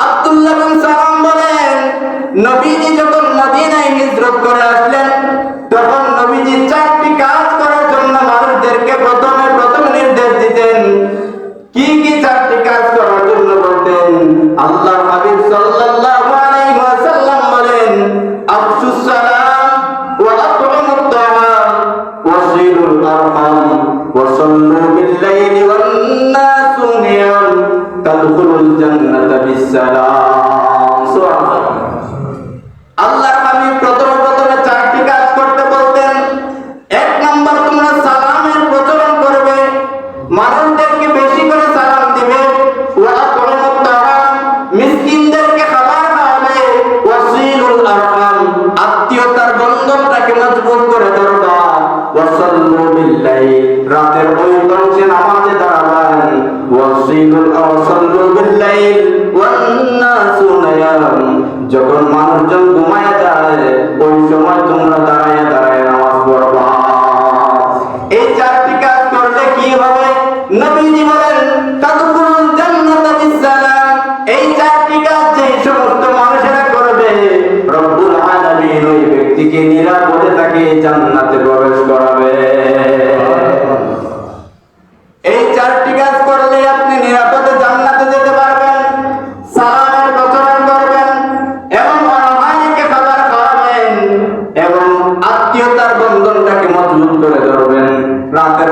আব্দুল্লাহ বিন সালাম বলেন, নবীজি যখন মদিনায় হিজরত করে আসলেন, তখন নবীজি চারটি কাজ করার জন্য মানুষদেরকে প্রথমে প্রথম নির্দেশ দিতেন। কি কি চারটি কাজ করার জন্য বলতেন? আল্লাহ হাবিব সাল্লাল্লাহু আলাইহি ওয়াসাল্লাম বলেন আফসুস সালাম ওয়া আত'ইমুত তাআম ওয়া সিলুল আরহাম ওয়া সাল্লু বিল লাইলি ওয়ান নাসু নিয়াম। জান্নাতা বিসসালাম। সুবহানাল্লাহ। হাবিব প্রথম চারটি কাজ করতে বলতেন। এক নাম্বার, তোমরা সালামের প্রচলন করবে। মানুষদেরকে বেশি করে সালাম দিবে। ওয়া মিসকিনদেরকে খাবার খাওয়াবে। ওয়াসিলুল আরহাম, আত্মীয়তার বন্ধনটাকে মজবুত করে ধরবা ওয়াসাল্লু রাতের ওই অংশে নামাজে দাঁড়াবেন ওয়াসিলুল আওসাল্লু বিল্লাইল ওয়ান নাসু নায়াম যখন মানুষজন